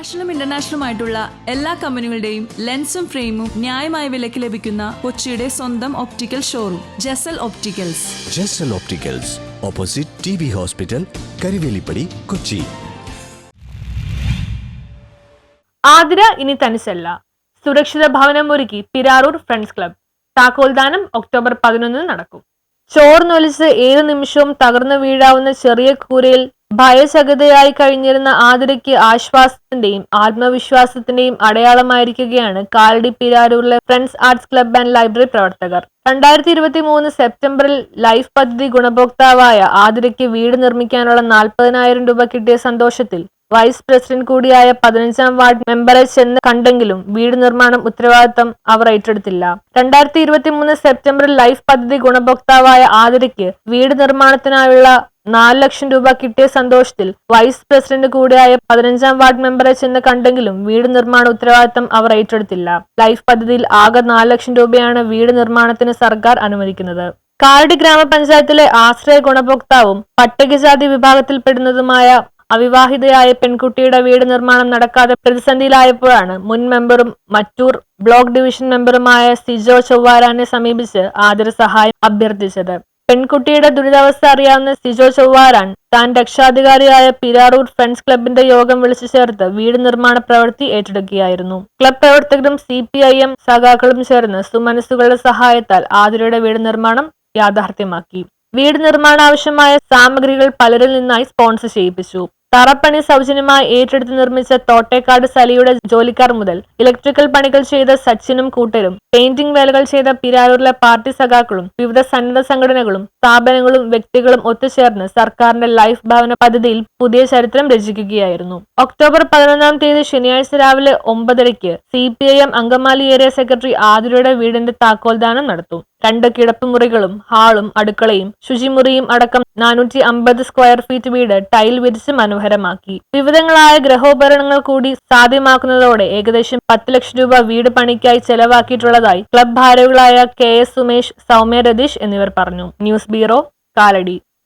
നാഷണലും ഇന്റർനാഷണലും ആയിട്ടുള്ള എല്ലാ കമ്പനികളുടെയും ലെൻസും ഫ്രെയിമും ന്യായമായ വിലയ്ക്ക് ലഭിക്കുന്ന കൊച്ചിയുടെ സ്വന്തം optical showroom Jasal opticals Jasal opticals opposite T B hospital Karivelippadi Kochi Athira ഇനി തനിച്ചല്ല. സുരക്ഷിത ഭവനം ഒരുക്കി പിരാറൂർ ഫ്രണ്ട്സ് ക്ലബ് താക്കോൽദാനം ഒക്ടോബർ പതിനൊന്നിന് നടക്കും. ചോർന്നൊലിച്ച് ഏഴ് നിമിഷവും തകർന്നു വീഴാവുന്ന ചെറിയ കൂരയിൽ ഭയചകിതയായി കഴിഞ്ഞിരുന്ന ആതിരയ്ക്ക് ആശ്വാസത്തിന്റെയും ആത്മവിശ്വാസത്തിന്റെയും അടയാളമായിരിക്കുകയാണ് Kalady പിരാരൂരിലെ friends arts club and library പ്രവർത്തകർ. രണ്ടായിരത്തി ഇരുപത്തി മൂന്ന് സെപ്റ്റംബറിൽ ലൈഫ് പദ്ധതി ഗുണഭോക്താവായ ആതിരയ്ക്ക് വീട് നിർമ്മിക്കാനുള്ള നാൽപ്പതിനായിരം രൂപ കിട്ടിയ സന്തോഷത്തിൽ വൈസ് പ്രസിഡന്റ് കൂടിയായ പതിനഞ്ചാം വാർഡ് മെമ്പറെ ചെന്ന് കണ്ടെങ്കിലും വീട് നിർമ്മാണം ഉത്തരവാദിത്തം അവർ ഏറ്റെടുത്തില്ല. രണ്ടായിരത്തി ഇരുപത്തി മൂന്ന് സെപ്റ്റംബറിൽ ലൈഫ് പദ്ധതി ഗുണഭോക്താവായ ആതിരയ്ക്ക് വീട് നിർമ്മാണത്തിനായുള്ള നാല് ലക്ഷം രൂപ കിട്ടിയ സന്തോഷത്തിൽ വൈസ് പ്രസിഡന്റ് കൂടിയായ പതിനഞ്ചാം വാർഡ് മെമ്പറെ ചെന്ന് കണ്ടെങ്കിലും വീട് നിർമ്മാണ ഉത്തരവാദിത്തം അവർ ഏറ്റെടുത്തില്ല. ലൈഫ് പദ്ധതിയിൽ ആകെ നാല് ലക്ഷം രൂപയാണ് വീട് നിർമ്മാണത്തിന് സർക്കാർ അനുവദിക്കുന്നത്. കാലടി ഗ്രാമപഞ്ചായത്തിലെ ആശ്രയ ഗുണഭോക്താവും പട്ടികജാതി വിഭാഗത്തിൽപ്പെടുന്നതുമായ അവിവാഹിതയായ പെൺകുട്ടിയുടെ വീട് നിർമ്മാണം നടക്കാതെ പ്രതിസന്ധിയിലായപ്പോഴാണ് മുൻ മെമ്പറും മറ്റൂർ ബ്ലോക്ക് ഡിവിഷൻ മെമ്പറുമായ സിജോ ചൊവ്വാരാനെ സമീപിച്ച് ആദര സഹായം അഭ്യർത്ഥിച്ചത്. പെൺകുട്ടിയുടെ ദുരിതാവസ്ഥ അറിയാവുന്ന സിജോ ചൊവ്വാരാൻ താൻ രക്ഷാധികാരിയായ പിരാറൂർ ഫ്രണ്ട്സ് ക്ലബിന്റെ യോഗം വിളിച്ചു ചേർത്ത് വീട് നിർമ്മാണ പ്രവൃത്തി ഏറ്റെടുക്കുകയായിരുന്നു. ക്ലബ് പ്രവർത്തകരും സി പി ഐ എം സഖാക്കളും ചേർന്ന് സുമനസ്സുകളുടെ സഹായത്താൽ ആതിരയുടെ വീട് നിർമ്മാണം യാഥാർത്ഥ്യമാക്കി. വീട് നിർമ്മാണ ആവശ്യമായ സാമഗ്രികൾ പലരിൽ നിന്നായി സ്പോൺസർ ചെയ്യിപ്പിച്ചു. തറപ്പണി സൗജന്യമായി ഏറ്റെടുത്ത് നിർമ്മിച്ച തോട്ടേക്കാട് സലിയുടെ ജോലിക്കാർ മുതൽ ഇലക്ട്രിക്കൽ പണികൾ ചെയ്ത സച്ചിനും കൂട്ടരും പെയിന്റിംഗ് വേലകൾ ചെയ്ത പിരാരൂരിലെ പാർട്ടി സഖാക്കളും വിവിധ സന്നദ്ധ സംഘടനകളും സ്ഥാപനങ്ങളും വ്യക്തികളും ഒത്തുചേർന്ന് സർക്കാരിന്റെ ലൈഫ് ഭവന പദ്ധതിയിൽ പുതിയ ചരിത്രം രചിക്കുകയായിരുന്നു. ഒക്ടോബർ പതിനൊന്നാം തീയതി ശനിയാഴ്ച രാവിലെ ഒമ്പതരയ്ക്ക് C P I M Angamaly area secretary ആതിരയുടെ വീടിന്റെ താക്കോൽദാനം നടത്തും. രണ്ട് കിടപ്പുമുറികളും ഹാളും അടുക്കളയും ശുചിമുറിയും അടക്കം നാനൂറ്റി അമ്പത് സ്ക്വയർ ഫീറ്റ് വീട് ടൈൽ വിരിച്ച് മനോഹരമാക്കി. വിവിധങ്ങളായ ഗ്രഹോപകരണങ്ങൾ കൂടി സാധ്യമാക്കുന്നതോടെ ഏകദേശം പത്ത് ലക്ഷം രൂപ വീട് പണിക്കായി ചെലവാക്കിയിട്ടുള്ളതായി ക്ലബ് ഭാരവുകളായ കെ എസ് സുമേഷ് സൗമ്യ രതീഷ് എന്നിവർ പറഞ്ഞു. News bureau Kalady.